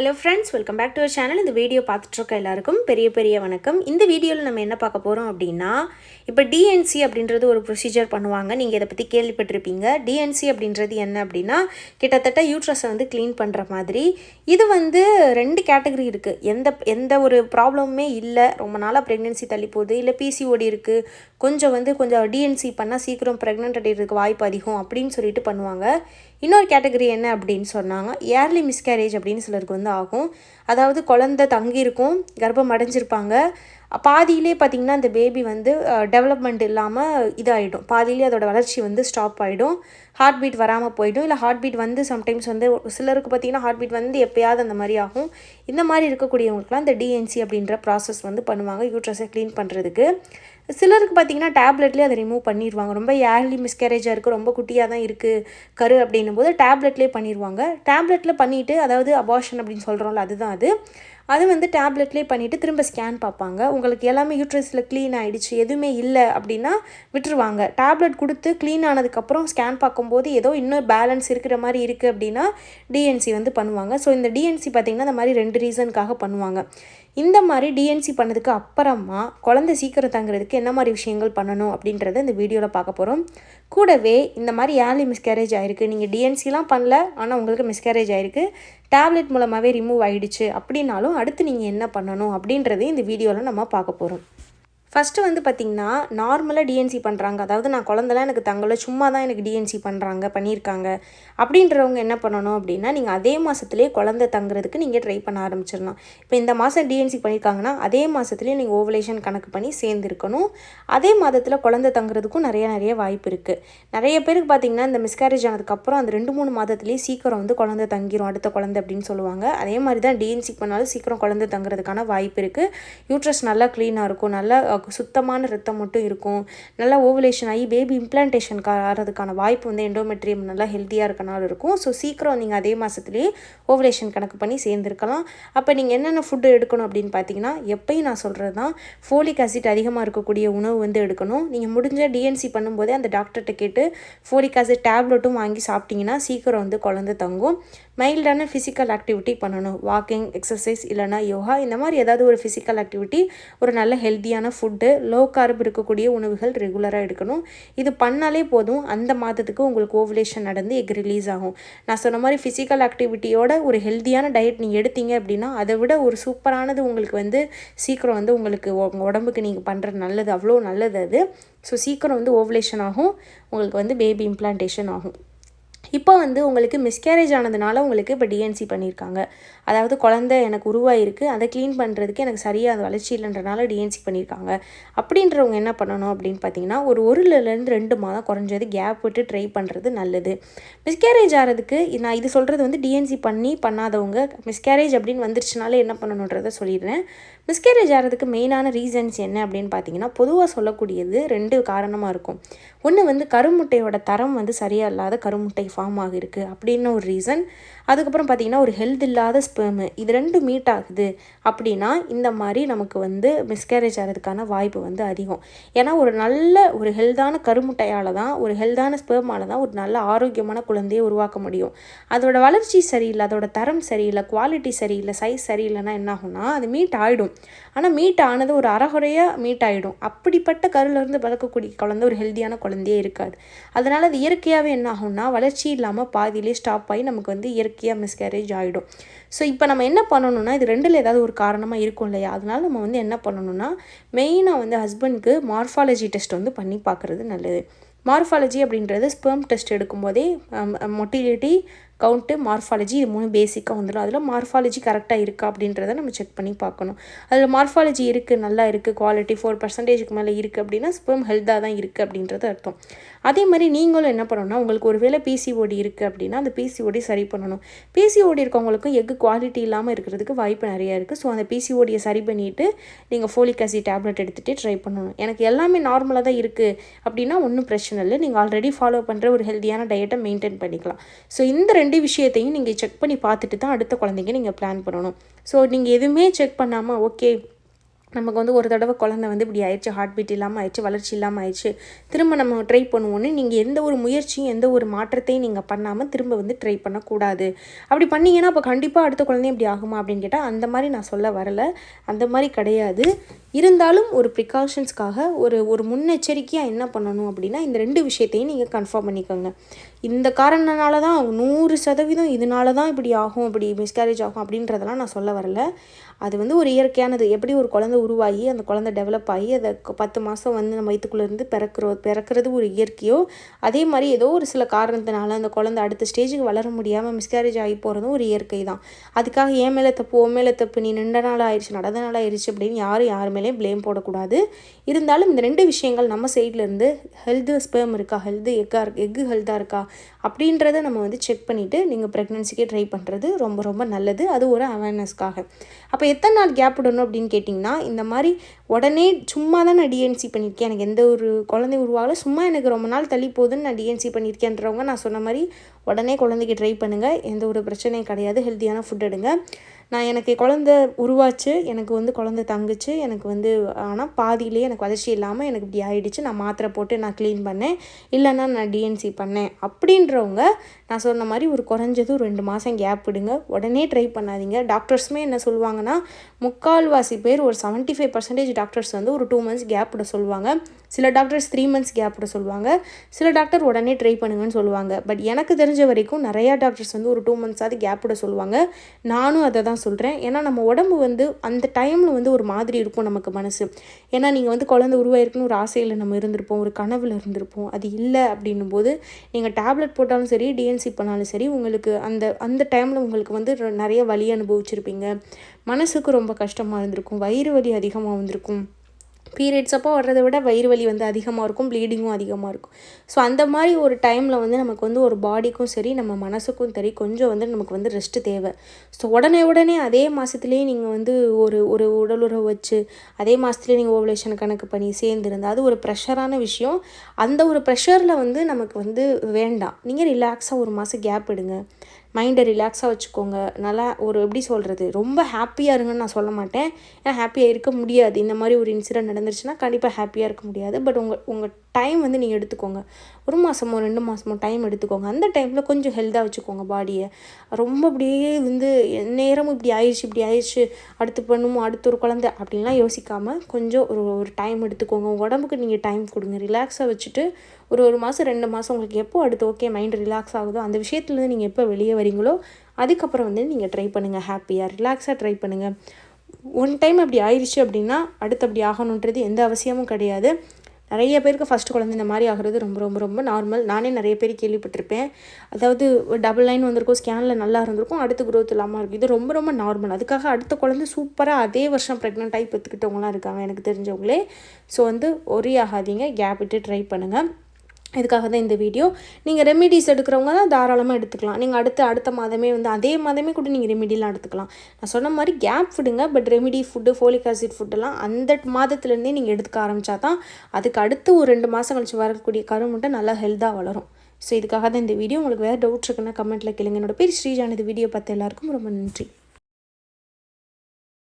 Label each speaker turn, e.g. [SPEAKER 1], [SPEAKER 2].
[SPEAKER 1] Hello friends welcome back to our channel இந்த video பார்த்துட்ருக்க எல்லாருக்கும் பெரிய பெரிய வணக்கம். இந்த வீடியோவில் நம்ம என்ன பார்க்க போகிறோம் அப்படின்னா இப்போ டிஎன்சி அப்படின்றது ஒரு ப்ரொசீஜர் பண்ணுவாங்க. நீங்கள் இதை பற்றி கேள்விப்பட்டிருப்பீங்க. டிஎன்சி அப்படின்றது என்ன அப்படின்னா கிட்டத்தட்ட யூட்ரஸை வந்து க்ளீன் பண்ணுற மாதிரி. இது வந்து ரெண்டு கேட்டகரி இருக்குது எந்த எந்த ஒரு ப்ராப்ளமுமே இல்லை. ரொம்ப நாளாக ப்ரெக்னென்சி தள்ளி போகுது. இல்லை பிசிஓடி இருக்குது கொஞ்சம் வந்து கொஞ்சம் டிஎன்சி பண்ணால் சீக்கிரம் ப்ரெக்னென்ட் அடைகிறதுக்கு வாய்ப்பு அதிகம் அப்படின்னு சொல்லிட்டு பண்ணுவாங்க. இன்னொரு கேட்டகரி என்ன அப்படின்னு சொன்னாங்க? ஏர்லி மிஸ்கேரேஜ் அப்படின்னு சிலருக்கு வந்து ஆகும். அதாவது குழந்த தங்கியிருக்கும் கர்ப்பம் அடைஞ்சிருப்பாங்க. பாதியிலே பார்த்திங்கன்னா அந்த பேபி வந்து டெவலப்மெண்ட் இல்லாமல் இதாகிடும் பாதியிலே அதோட வளர்ச்சி வந்து ஸ்டாப் ஆகிடும் ஹார்ட் பீட் வராமல் போயிடும். இல்லை ஹார்ட் பீட் வந்து சம்டைம்ஸ் வந்து சிலருக்கு பார்த்திங்கன்னா ஹார்ட் பீட் வந்து எப்பயாவது அந்த மாதிரி ஆகும். இந்த மாதிரி இருக்கக்கூடியவங்களுக்குலாம் இந்த டிஎன்சி அப்படின்ற ப்ராசஸ் வந்து பண்ணுவாங்க யூட்ரஸை க்ளீன் பண்ணுறதுக்கு சிலருக்கு பார்த்தீங்கன்னா டேப்லெட்லேயே அதை ரிமூவ் பண்ணிடுவாங்க ரொம்ப ஏர்லி மிஸ்கேரேஜாக இருக்குது ரொம்ப குட்டியாக தான் இருக்குது கரு அப்படின்னும் போது டேப்லெட்லேயே பண்ணிடுவாங்க டேப்லெட்டில் பண்ணிவிட்டு அதாவது அபார்ஷன் அப்படின்னு சொல்கிறோம்ல அதுதான் அது. அது வந்து டேப்லெட்லேயே பண்ணிவிட்டு திரும்ப ஸ்கேன் பார்ப்பாங்க. உங்களுக்கு எல்லாமே யூட்ரஸில் க்ளீன் ஆகிடுச்சு எதுவுமே இல்லை அப்படின்னா விட்டுருவாங்க. டேப்லெட் கொடுத்து க்ளீன் ஆனதுக்கப்புறம் ஸ்கேன் பார்க்கும்போது ஏதோ இன்னும் பேலன்ஸ் இருக்கிற மாதிரி இருக்குது அப்படின்னா டிஎன்சி வந்து பண்ணுவாங்க. ஸோ இந்த டிஎன்சி பார்த்திங்கன்னா இந்த மாதிரி ரெண்டு ரீசனுக்காக பண்ணுவாங்க. இந்த மாதிரி டிஎன்சி பண்ணதுக்கு அப்புறமா குழந்தை சீக்கிரம் தங்குறதுக்கு என்ன மாதிரி விஷயங்கள் பண்ணணும் அப்படின்றத இந்த வீடியோவில் பார்க்க போகிறோம் கூடவே இந்த மாதிரி ஏர்லி மிஸ்கேரேஜ் ஆகிருக்கு நீங்கள் டிஎன்சிலாம் பண்ணல ஆனால் உங்களுக்கு மிஸ்கேரேஜ் ஆகிருக்கு டேப்லெட் மூலமாகவே ரிமூவ் ஆகிடுச்சு அப்படின்னாலும் அடுத்து நீங்கள் என்ன பண்ணணும் அப்படின்றதையும் இந்த வீடியோவில் நம்ம பார்க்க போகிறோம் ஃபஸ்ட்டு வந்து பார்த்திங்கன்னா நார்மலாக டிஎன்சி பண்ணுறாங்க அதாவது நான் குழந்தலாம் எனக்கு தங்கல சும்மா தான் எனக்கு டிஎன்சி பண்ணுறாங்க பண்ணியிருக்காங்க அப்படின்றவங்க என்ன பண்ணணும் அப்படின்னா நீங்கள் அதே மாதத்துலேயே குழந்தை தங்குறதுக்கு நீங்கள் ட்ரை பண்ண ஆரம்பிச்சிடணும் இப்போ இந்த மாதம் டிஎன்சி பண்ணியிருக்காங்கன்னா அதே மாதத்துலேயே நீங்கள் ஓவலேஷன் கணக்கு பண்ணி சேர்ந்துருக்கணும். அதே மாதத்தில் குழந்தை தங்குறதுக்கும் நிறைய நிறைய வாய்ப்பு இருக்குது நிறைய பேருக்கு பார்த்திங்கன்னா இந்த மிஸ்கேரேஜ் ஆனதுக்கப்புறம் அந்த ரெண்டு மூணு மாதத்துலேயே சீக்கிரம் வந்து குழந்தை தங்கிரும் அடுத்த குழந்தை அப்படின்னு சொல்லுவாங்க. அதே மாதிரி தான் டிஎன்சி பண்ணாலும் சீக்கிரம் குழந்தை தங்குறதுக்கான வாய்ப்பு இருக்குது யூட்ரஸ் நல்லா க்ளீனாக இருக்கும் நல்லா சுத்தமான ரத்தம் மட்டும் இருக்கும். நல்லா ஓவலேஷன் ஆகி பேபி இம்ப்ளான்டேஷன் ஆகிறதுக்கான வாய்ப்பு வந்து எண்டோமெட்ரியம் நல்லா ஹெல்த்தியாக இருக்கனால இருக்கும். ஸோ சீக்கிரம் நீங்கள் அதே மாதத்துலேயே ஓவலேஷன் கணக்கு பண்ணி சேர்ந்துருக்கலாம். அப்போ நீங்கள் என்னென்ன ஃபுட்டு எடுக்கணும் அப்படின்னு பார்த்தீங்கன்னா எப்பயும் நான் சொல்கிறது தான் ஃபோலிக் ஆசிட் அதிகமாக இருக்கக்கூடிய உணவு வந்து எடுக்கணும். நீங்கள் முடிஞ்ச டிஎன்சி பண்ணும்போதே அந்த டாக்டர்கிட்ட கேட்டு ஃபோலிக் ஆசிட் டேப்லெட்டும் வாங்கி சாப்பிட்டிங்கன்னா சீக்கிரம் வந்து குழந்தை தங்கும். மைல்டான ஃபிசிக்கல் ஆக்டிவிட்டி பண்ணணும். வாக்கிங் எக்ஸசைஸ் இல்லைனா யோகா இந்த மாதிரி ஏதாவது ஒரு ஃபிசிக்கல் ஆக்டிவிட்டி ஒரு நல்ல ஹெல்த்தியான ஃபுட்டு லோ கார்ப் இருக்கக்கூடிய உணவுகள் ரெகுலராக எடுக்கணும். இது பண்ணாலே போதும். அந்த மாதத்துக்கு உங்களுக்கு ஓவலேஷன் நடந்து எக் ரிலீஸ் ஆகும். நான் சொன்ன மாதிரி ஃபிசிக்கல் ஆக்டிவிட்டியோட ஒரு ஹெல்த்தியான டயட் நீங்கள் எடுத்தீங்க அப்படின்னா அதை விட ஒரு சூப்பரானது உங்களுக்கு வந்து சீக்கிரம் வந்து உங்களுக்கு உங்கள் உடம்புக்கு நீங்கள் பண்ணுற நல்லது. அவ்வளோ நல்லது அது. ஸோ சீக்கிரம் வந்து ஓவலேஷன் ஆகும். உங்களுக்கு வந்து பேபி இம்ப்ளான்டேஷன் ஆகும். இப்போ வந்து உங்களுக்கு மிஸ்கேரேஜ் ஆனதுனால உங்களுக்கு இப்போ டிஎன்சி பண்ணியிருக்காங்க. அதாவது குழந்தை எனக்கு உருவாயிருக்கு. அதை க்ளீன் பண்ணுறதுக்கு எனக்கு சரியாக அது வளர்ச்சி இல்லைன்றனால டிஎன்சி பண்ணியிருக்காங்க. அப்படின்றவங்க என்ன பண்ணணும் அப்படின்னு பார்த்தீங்கன்னா ஒரு ஒருலேருந்து ரெண்டு மாதம் குறைஞ்சது கேப் விட்டு ட்ரை பண்ணுறது நல்லது. மிஸ்கேரேஜ் ஆகிறதுக்கு நான் இது சொல்கிறது வந்து டிஎன்சி பண்ணி பண்ணாதவங்க மிஸ்கேரேஜ் அப்படின்னு வந்துருச்சுனாலே என்ன பண்ணணுன்றதை சொல்லிடுறேன். மிஸ்கேரேஜ் ஆகிறதுக்கு மெயினான ரீசன்ஸ் என்ன அப்படின்னு பார்த்தீங்கன்னா பொதுவாக சொல்லக்கூடியது ரெண்டு காரணமாக இருக்கும். ஒன்று வந்து கருமுட்டையோட தரம் வந்து சரியாக இல்லாத கருமுட்டை ஃபார்ம் ஆகிருக்கு அப்படின்னு ஒரு ரீசன் அதுக்கப்புறம் பார்த்திங்கன்னா ஒரு ஹெல்த் இல்லாத ஸ்பெர்மு இது ரெண்டும் மீட் ஆகுது அப்படின்னா இந்த மாதிரி நமக்கு வந்து மிஸ்கேரேஜ் ஆகிறதுக்கான வாய்ப்பு வந்து அதிகம். ஏன்னா ஒரு நல்ல ஒரு ஹெல்தான கருமுட்டையால் தான் ஒரு ஹெல்தான ஸ்பெர்மால் தான் ஒரு நல்ல ஆரோக்கியமான குழந்தையை உருவாக்க முடியும். அதோட வளர்ச்சி சரியில்லை அதோட தரம் சரியில்லை குவாலிட்டி சரியில்லை சைஸ் சரியில்லைன்னா என்ன ஆகும்னா அது மீட் ஆகிடும் ஆனால் மீட் ஆனது ஒரு அறகுறையாக மீட் ஆகிடும் அப்படிப்பட்ட கருலேருந்து வளர்க்கக்கூடிய குழந்தை ஒரு ஹெல்த்தியான குழந்தையே இருக்காது. அதனால் அது இயற்கையாகவே என்ன ஆகும்னா வளர்ச்சி இல்லாமல் பாதியிலே ஸ்டாப் ஆகி நமக்கு வந்து இயற்கையாக மிஸ்கேரேஜ் ஆகிடும் ஸோ இப்போ நம்ம என்ன பண்ணணும்னா இது ரெண்டில் ஏதாவது ஒரு காரணமாக இருக்கும் இல்லையா? அதனால நம்ம வந்து என்ன பண்ணணும்னா மெயினாக வந்து ஹஸ்பண்ட்க்கு மார்ஃபாலஜி டெஸ்ட் வந்து பண்ணி பார்க்குறது நல்லது. மார்ஃபாலஜி அப்படின்றது ஸ்பெர்ம் டெஸ்ட் எடுக்கும்போதே மொட்டிலிட்டி கவுண்ட்டு மார்ஃபாலஜி இது மூணு பேசிக்காக வந்துடும் அதில் மார்ஃபாலஜி கரெக்டாக இருக்கா அப்படின்றத நம்ம செக் பண்ணி பார்க்கணும். அதில் மார்ஃபாலஜி இருக்குது நல்லா இருக்குது குவாலிட்டி ஃபோர் பர்சன்டேஜுக்கு மேலே இருக்குது அப்படின்னா ஸ்பெம் ஹெல்த்தாக தான் இருக்குது அப்படின்றது அர்த்தம். அதே மாதிரி நீங்களும் என்ன பண்ணணும்னா உங்களுக்கு ஒரு வேளை பிசிஓடி இருக்குது அப்படின்னா அந்த பிசிஓடி சரி பண்ணணும். பிசிஓடி இருக்கவங்களுக்கும் எக்கு குவாலிட்டி இல்லாமல் இருக்கிறதுக்கு வாய்ப்பு நிறையா இருக்குது ஸோ அந்த பிசிஓடியை சரி பண்ணிவிட்டு நீங்கள் ஃபோலிக் ஆசிட் டேப்லெட் எடுத்துகிட்டு ட்ரை பண்ணணும். எனக்கு எல்லாமே நார்மலாக தான் இருக்குது அப்படின்னா ஒன்றும் பிரச்சனை இல்லை. நீங்கள் ஆல்ரெடி ஃபாலோ பண்ணுற ஒரு ஹெல்த்தியான டயட்டை மெயின்டைன் பண்ணிக்கலாம். ஸோ இந்த ரெண்டு ரெண்டு விஷயத்தையும் நீங்கள் செக் பண்ணி பார்த்துட்டு தான் அடுத்த குழந்தைங்க நீங்கள் பிளான் பண்ணணும். ஸோ நீங்கள் எதுவுமே செக் பண்ணாமல் ஓகே நமக்கு வந்து ஒரு தடவை குழந்தை வந்து இப்படி ஆயிடுச்சு ஹார்ட் பீட் இல்லாமல் ஆயிடுச்சு வளர்ச்சி இல்லாமல் ஆயிடுச்சு திரும்ப நம்ம ட்ரை பண்ணுவோன்னு நீங்கள் எந்த ஒரு முயற்சியும் எந்த ஒரு மாற்றத்தையும் நீங்கள் பண்ணாமல் திரும்ப வந்து ட்ரை பண்ணக்கூடாது. அப்படி பண்ணீங்கன்னா அப்போ கண்டிப்பாக அடுத்த குழந்தையும் இப்படி ஆகுமா அப்படின்னு கேட்டால் அந்த மாதிரி நான் சொல்ல வரலை. அந்த மாதிரி கிடையாது. இருந்தாலும் ஒரு ப்ரிகாஷன்ஸ்க்காக ஒரு ஒரு முன்னெச்சரிக்கையாக என்ன பண்ணணும் அப்படின்னா இந்த ரெண்டு விஷயத்தையும் நீங்கள் கன்ஃபார்ம் பண்ணிக்கோங்க. இந்த காரணனால தான் நூறு சதவீதம் இதனால தான் இப்படி ஆகும் இப்படி மிஸ்கேரேஜ் ஆகும் அப்படின்றதெல்லாம் நான் சொல்ல வரல. அது வந்து ஒரு இயற்கையானது. எப்படி ஒரு குழந்தை உருவாகி அந்த குழந்தை டெவலப் ஆகி அதை பத்து மாதம் வந்து நம்ம வயிற்றுக்குள்ளேருந்து பிறக்கிறோ பிறக்கிறது ஒரு இயற்கையோ அதே மாதிரி ஏதோ ஒரு சில காரணத்தினால அந்த குழந்தை அடுத்த ஸ்டேஜுக்கு வளர முடியாமல் மிஸ்கேரேஜ் ஆகி போகிறதும் ஒரு இயற்கை தான். அதுக்காக ஏன் மேலே தப்பு ஓ மேலே தப்பு நீ நின்ற நாள் ஆயிடுச்சு நடந்த நாள் ஆயிடுச்சு அப்படின்னு யாரும் யார் மேலேயும் ப்ளேம் போடக்கூடாது. இருந்தாலும் இந்த ரெண்டு விஷயங்கள் நம்ம சைட்லேருந்து ஹெல்த்து ஸ்பேம் இருக்கா ஹெல்த்து எக்காக இருக்கு எக்கு ஹெல்த்தாக இருக்கா அப்படின்றத நம்ம வந்து செக் பண்ணிவிட்டு நீங்கள் ப்ரெக்னென்சிக்கே ட்ரை பண்ணுறது ரொம்ப ரொம்ப நல்லது. அது ஒரு அவேர்னஸ்க்காக அப்போ எத்தனை நாள் கேப் விடணும் அப்படின்னு கேட்டிங்கன்னா இந்த மாதிரி உடனே சும்மா தான் நான் டிஎன்சி பண்ணியிருக்கேன். எனக்கு எந்த ஒரு குழந்தை உருவாகல. சும்மா எனக்கு ரொம்ப நாள் தள்ளி போகுதுன்னு நான் டிஎன்சி பண்ணியிருக்கேன்றவங்க நான் சொன்ன மாதிரி உடனே குழந்தைக்கு ட்ரை பண்ணுங்கள் எந்த ஒரு பிரச்சனையும் கிடையாது. ஹெல்த்தியான ஃபுட் எடுங்க. நான் எனக்கு குழந்த உருவாச்சு எனக்கு வந்து குழந்த தங்குச்சு எனக்கு வந்து ஆனால் பாதியிலே எனக்கு வளர்ச்சி இல்லாமல் எனக்கு இப்படி ஆகிடுச்சு நான் மாத்திரை போட்டு நான் க்ளீன் பண்ணேன். இல்லைன்னா நான் டிஎன்சி பண்ணேன். அப்படின்றவங்க நான் சொன்ன மாதிரி ஒரு குறைஞ்சது ரெண்டு மாதம் கேப் விடுங்க. உடனே ட்ரை பண்ணாதீங்க. டாக்டர்ஸுமே என்ன சொல்லுவாங்கன்னா முக்கால்வாசி பேர் ஒரு செவன்ட்டி ஃபைவ் பர்சன்டேஜ் டாக்டர்ஸ் வந்து ஒரு டூ மந்த்ஸ் கேப் விட சொல்லுவாங்க. சில டாக்டர்ஸ் த்ரீ மந்த்ஸ் கேப் விட சொல்லுவாங்க. சில டாக்டர் உடனே ட்ரை பண்ணுங்கன்னு சொல்லுவாங்க. பட் எனக்கு தெரிஞ்ச வரைக்கும் நிறையா டாக்டர்ஸ் வந்து ஒரு டூ மந்த்ஸாவது கேப் விட சொல்லுவாங்க. நானும் அதை தான் சொல்கிறேன் ஏன்னா நம்ம உடம்பு வந்து அந்த டைமில் வந்து ஒரு மாதிரி இருக்கும் நமக்கு மனசு. ஏன்னா நீங்கள் வந்து குழந்தை உருவாயிருக்குன்னு ஒரு ஆசையில் நம்ம இருந்திருப்போம் ஒரு கனவில் இருந்திருப்போம். அது இல்லை அப்படின்னும் போது நீங்கள் டேப்லெட் போட்டாலும் சரி டிஎன்சி பண்ணாலும் சரி உங்களுக்கு அந்த அந்த டைமில் உங்களுக்கு வந்து நிறைய வலி அனுபவிச்சிருப்பீங்க. மனசுக்கு ரொம்ப கஷ்டமாக இருந்திருக்கும். வயிறு வலி அதிகமாக வந்திருக்கும். பீரியட்ஸ் அப்போ வர்றதை விட வயிறு வலி வந்து அதிகமாக இருக்கும் ப்ளீடிங்கும் அதிகமாக இருக்கும். ஸோ அந்த மாதிரி ஒரு டைமில் வந்து நமக்கு வந்து ஒரு பாடிக்கும் சரி நம்ம மனசுக்கும் சரி கொஞ்சம் வந்து நமக்கு வந்து ரெஸ்ட்டு தேவை. ஸோ உடனே உடனே அதே மாதத்துலேயே நீங்கள் வந்து ஒரு ஒரு உடலுறவு வச்சு அதே மாதத்துலேயே நீங்கள் ஓவலேஷன் கணக்கு பண்ணி சேர்ந்துருந்து அது ஒரு ப்ரெஷரான விஷயம். அந்த ஒரு ப்ரெஷரில் வந்து நமக்கு வந்து வேண்டாம். நீங்கள் ரிலாக்ஸாக ஒரு மாதம் கேப் எடுங்க. மைண்டை ரிலாக்ஸாக வச்சுக்கோங்க. நல்லா ஒரு எப்படி சொல்கிறது ரொம்ப ஹாப்பியாக இருங்கன்னு நான் சொல்ல மாட்டேன். ஏன்னா ஹாப்பியாக இருக்க முடியாது. இந்த மாதிரி ஒரு இன்சிடென்ட் நடந்துருச்சுன்னா கண்டிப்பாக ஹாப்பியாக இருக்க முடியாது. பட் உங்கள் உங்கள் டைம் வந்து நீங்கள் எடுத்துக்கோங்க. ஒரு மாதமோ ரெண்டு மாதமோ டைம் எடுத்துக்கோங்க. அந்த டைமில் கொஞ்சம் ஹெல்த்தாக வச்சுக்கோங்க பாடியை ரொம்ப அப்படியே வந்து நேரமும் இப்படி ஆயிடுச்சு இப்படி ஆயிடுச்சு. அடுத்து பண்ணுமோ அடுத்து ஒரு குழந்தை அப்படின்லாம் யோசிக்காமல் கொஞ்சம் ஒரு ஒரு டைம் எடுத்துக்கோங்க. உங்கள் உடம்புக்கு நீங்கள் டைம் கொடுங்க. ரிலாக்ஸாக வச்சுட்டு ஒரு ஒரு மாதம் ரெண்டு மாதம் உங்களுக்கு எப்போ அடுத்து ஓகே மைண்ட் ரிலாக்ஸ் ஆகுதோ அந்த விஷயத்துலேருந்து நீங்கள் எப்போ வெளியே வரீங்களோ அதுக்கப்புறம் வந்து நீங்கள் ட்ரை பண்ணுங்கள் ஹாப்பியாக ரிலாக்ஸாக ட்ரை பண்ணுங்கள் ஒன் டைம் அப்படி ஆயிடுச்சு அப்படின்னா அடுத்து அப்படி ஆகணுன்றது எந்த அவசியமும் கிடையாது. நிறைய பேருக்கு ஃபஸ்ட்டு குழந்தை இந்த மாதிரி ஆகிறது ரொம்ப ரொம்ப ரொம்ப நார்மல் நானே நிறைய பேர் கேள்விப்பட்டிருப்பேன். அதாவது டபுள் லைன் வந்திருக்கும் ஸ்கேனில் நல்லா இருந்திருக்கும் அடுத்து க்ரோத் இல்லாமல் இருக்கும். இது ரொம்ப ரொம்ப நார்மல் அதுக்காக அடுத்த குழந்தை சூப்பராக அதே வருஷம் ப்ரெக்னென்ட் ஆகி பெற்றுக்கிட்டவங்களாம் இருக்காங்க எனக்கு தெரிஞ்சவங்களே. ஸோ வந்து ஒரே ஆகாதீங்க கேப் விட்டு ட்ரை பண்ணுங்கள் இதுக்காக தான் இந்த வீடியோ. நீங்கள் ரெமிடிஸ் எடுக்கிறவங்க தான் தாராளமாக எடுத்துக்கலாம். நீங்கள் அடுத்த அடுத்த மாதமே வந்து அதே மாதமே கூட நீங்கள் ரெமிடிலாம் எடுத்துக்கலாம். நான் சொன்ன மாதிரி கேப் ஃபுட்டுங்க but remedy food folic acid ஃபுட்டெல்லாம் அந்த மாதத்துலேருந்தே நீங்கள் எடுத்துக்க ஆரம்பித்தா தான் அதுக்கு அடுத்து ஒரு ரெண்டு மாதம் கழிச்சு வரக்கூடிய கருமுட்டை நல்லா ஹெல்த்தாக வளரும். ஸோ இதுக்காக தான் இந்த வீடியோ. உங்களுக்கு வேறு டவுட்ஸ் இருக்குன்னா கமெண்ட்டில் கேளுங்க. என்னோட பேர் ஸ்ரீஜான். வீடியோ பார்த்து எல்லாருக்கும் ரொம்ப நன்றி.